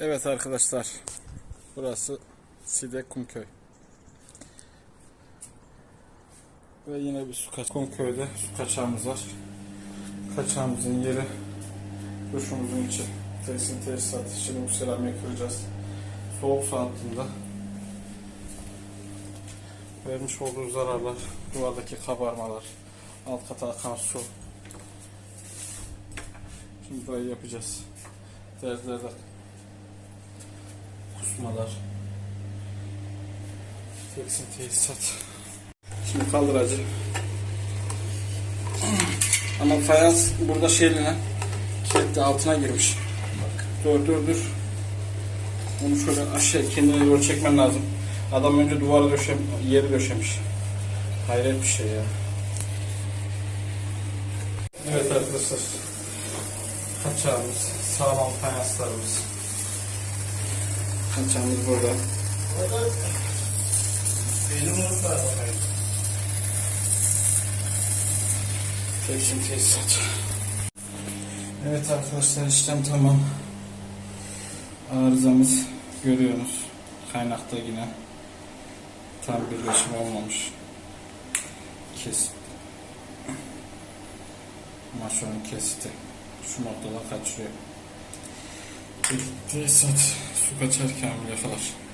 Evet arkadaşlar. Burası Side Kumköy. Ve yine bir su kaç Kumköy'de su kaçağımız var. Kaçağımızın yeri duşumuzun içi. Tesin tesisat. Şimdi bu seramiği kıracağız. Soğuk su hattında vermiş olduğu zararlar, duvardaki kabarmalar, alt kata akan su. Şimdi burayı yapacağız. Derzlerde kusmalar. Teksin tesisat. Şimdi kaldıracı. Ama fayans burada şeyline kilitli altına girmiş. Bak. Dur dur dur. Bunu şöyle aşağı kendine doğru çekmen lazım. Adam önce duvara döşem, yeri döşemiş. Hayret bir şey ya. Evet arkadaşlar. Kaçağımız, sağlam fayanslarımız. Kaçağımız burada. Teksin tesisat. Evet arkadaşlar işlem tamam. Arızamız görüyorsunuz. Kaynakta yine tam birleşim olmamış. Kesit. Maşonun kesiti. Şu noktada kaçırıyor. Tesisat su kaçarken bile yakalar.